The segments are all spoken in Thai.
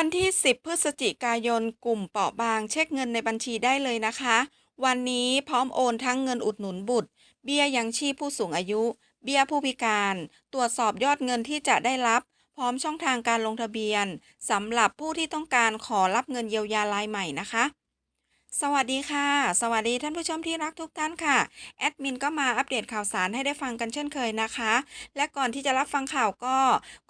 วันที่ 10 พฤศจิกายน กลุ่มเปราะบาง เช็คเงินในบัญชีได้เลยนะคะ วันนี้พร้อมโอนทั้งเงินอุดหนุนบุตร เบี้ยยังชีพผู้สูงอายุ เบี้ยผู้พิการ ตรวจสอบยอดเงินที่จะได้รับ พร้อมช่องทางการลงทะเบียนสำหรับผู้ที่ต้องการขอรับเงินเยียวยารายใหม่นะคะ สวัสดีค่ะ สวัสดีท่านผู้ชมที่รักทุกท่านค่ะ แอดมินก็มาอัปเดตข่าวสารให้ได้ฟังกันเช่นเคยนะคะ และก่อนที่จะรับฟังข่าวก็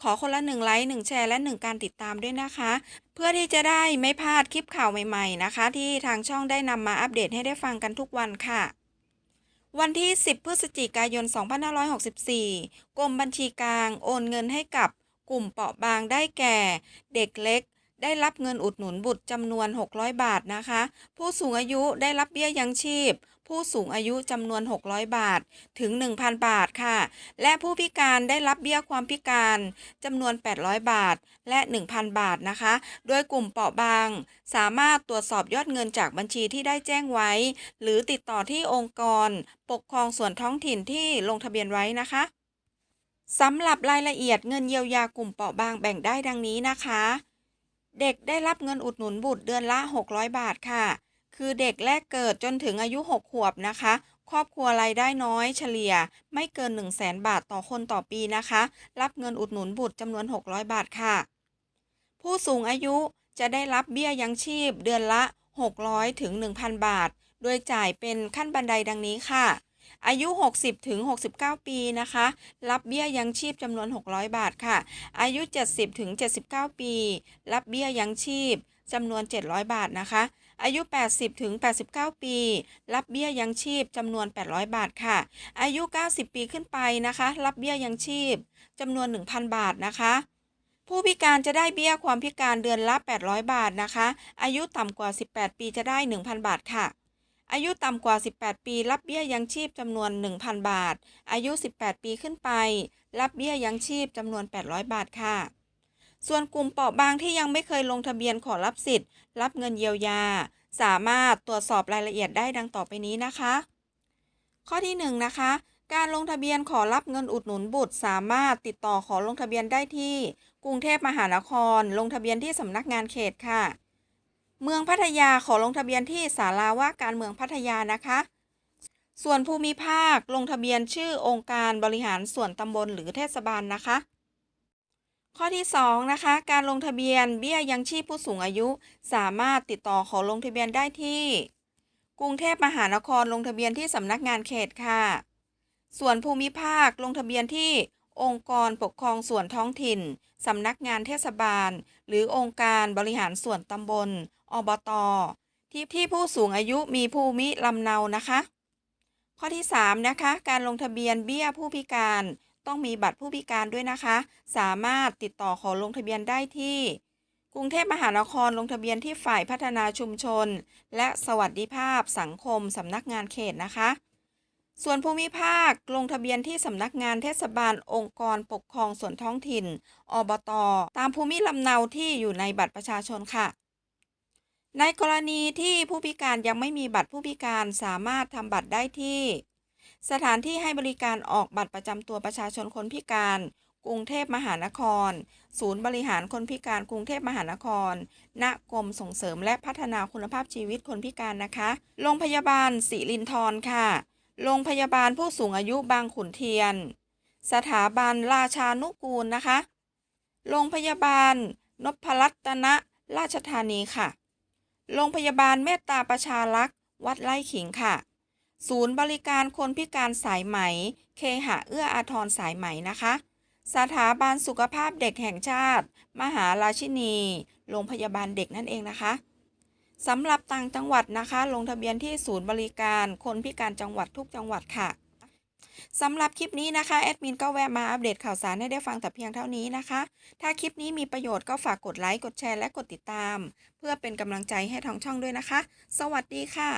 ขอคนละหนึ่งไลค์หนึ่งแชร์และหนึ่งการติดตามด้วยนะคะ เพื่อที่จะได้ไม่พลาดคลิปข่าวใหม่ๆนะคะ ที่ทางช่องได้นำมาอัปเดตให้ได้ฟังกันทุกวันค่ะวันที่ 10 พฤศจิกายน 2564 กรมบัญชีกลางโอนเงินให้กับกลุ่มเปราะบางได้แก่ เด็กเล็ก ได้รับเงินอุดหนุนบุตรจำนวน 600 บาทนะคะ ผู้สูงอายุได้รับเบี้ยยังชีพ ผู้สูงอายุจำนวน 600 บาทถึง 1,000 บาทค่ะ และผู้พิการได้รับเบี้ยความพิการจำนวน 800 บาทและ 1,000 บาทนะคะ โดยกลุ่มเปราะบาง สามารถตรวจสอบยอดเงินจากบัญชีที่ได้แจ้งไว้ หรือติดต่อที่องค์กร ปกครองส่วนท้องถิ่นที่ลงทะเบียนไว้นะคะสำหรับรายละเอียดเงินเยียวยากลุ่มเปราะบางแบ่งได้ดังนี้นะคะ เด็กได้รับเงินอุดหนุนบุตรเดือนละ 600 บาทค่ะ คือเด็กแรกเกิดจนถึงอายุ 6 ขวบนะคะ ครอบครัวรายได้น้อยเฉลี่ย ไม่เกิน 1 0 0 0 0แบาทต่อคนต่อปีนะคะ รับเงินอุดหนุนบุตรจำนวน 600 บาทค่ะ ผู้สูงอายุจะได้รับเบี้ยยังชีพเดือนละ 600ถึง1,000 บาท โดยจ่ายเป็นขั้นบันไดดังนี้ค่ะ อายุ 60 ถึง 69 ปีนะคะ รับเบี้ยยังชีพจำนวน 600 บาทค่ะ อายุ 70 ถึง 79 ปี รับเบี้ยยังชีพจำนวน 700 บาทนะคะ อายุ 80 ถึง 89 ปี รับเบี้ยยังชีพจำนวน 800 บาทค่ะ อายุ 90 ปีขึ้นไปนะคะ รับเบี้ยยังชีพจำนวน 1,000 บาทนะคะ ผู้พิการจะได้เบี้ยความพิการเดือนละ 800 บาทนะคะ อายุต่ำกว่า 18 ปีจะได้ 1,000 บาทค่ะ อายุต่ำกว่า 18 ปี รับเบี้ยยังชีพจำนวน 1,000 บาท อายุ 18 ปีขึ้นไป รับเบี้ยยังชีพจำนวน 800 บาทค่ะ ส่วนกลุ่มเปราะบางที่ยังไม่เคยลงทะเบียนขอรับสิทธิ์ รับเงินเยียวยา สามารถตรวจสอบรายละเอียดได้ดังต่อไปนี้นะคะ ข้อที่ 1นงนะคะ การลงทะเบียนขอรับเงินอุดหนุนบุตร สามารถติดต่อขอลงทะเบียนได้ที่ กรุงเทพมหานคร ลงทะเบียนที่สำนักงานเขตค่ะ เมืองพัทยาขอลงทะเบียนที่ศาลาว่าการเมืองพัทยานะคะ ส่วนภูมิภาคลงทะเบียนชื่อองค์การบริหารส่วนตำบลหรือเทศบาลนะคะ ข้อที่ 2 นะคะ การลงทะเบียนเบี้ยยังชีพผู้สูงอายุ สามารถติดต่อขอลงทะเบียนได้ที่ กรุงเทพมหานครลงทะเบียนที่สำนักงานเขตค่ะ ส่วนภูมิภาคลงทะเบียนที่ องค์กรปกครองส่วนท้องถิ่น สำนักงานเทศบาล หรือองค์การบริหารส่วนตำบล อบต ที่ที่ผู้สูงอายุมีภูมิลำเนานะคะ ข้อที่ 3 นะคะ การลงทะเบียนเบี้ยผู้พิการต้องมีบัตรผู้พิการด้วยนะคะ สามารถติดต่อขอลงทะเบียนได้ที่ กรุงเทพมหานครลงทะเบียนที่ฝ่ายพัฒนาชุมชน และสวัสดิภาพสังคมสำนักงานเขตนะคะ ส่วนภูมิภาคลงทะเบียนที่สำนักงานเทศบาลองค์กรปกครองส่วนท้องถิ่น อบต ตามภูมิลำเนาที่อยู่ในบัตรประชาชนค่ะ ในกรณีที่ผู้พิการยังไม่มีบัตรผู้พิการสามารถทำบัตรได้ที่ สถานที่ให้บริการออกบัตรประจำตัวประชาชนคนพิการ กรุงเทพมหานคร ศูนย์บริหารคนพิการกรุงเทพมหานคร ณ กรมส่งเสริมและพัฒนาคุณภาพชีวิตคนพิการนะคะ โรงพยาบาลศิรินทร์ค่ะ โรงพยาบาลผู้สูงอายุบางขุนเทียน สถาบันราชานุกูลนะคะ โรงพยาบาลนพรัตนราชธานีค่ะ โรงพยาบาลเมตตาประชารักษ์วัดไร่ขิงค่ะ ศูนย์บริการคนพิการสายไหม เคหะเอื้ออาทรสายไหมนะคะ สถาบันสุขภาพเด็กแห่งชาติ มหาราชินี โรงพยาบาลเด็กนั่นเองนะคะ สำหรับต่างจังหวัดนะคะ ลงทะเบียนที่ศูนย์บริการ คนพิการจังหวัดทุกจังหวัดค่ะสำหรับคลิปนี้นะคะแอดมินก็แวะมาอัปเดตข่าวสารให้ได้ฟังแต่เพียงเท่านี้นะคะ ถ้าคลิปนี้มีประโยชน์ก็ฝากกดไลค์ กดแชร์ และกดติดตาม เพื่อเป็นกำลังใจให้ทางช่องด้วยนะคะ สวัสดีค่ะ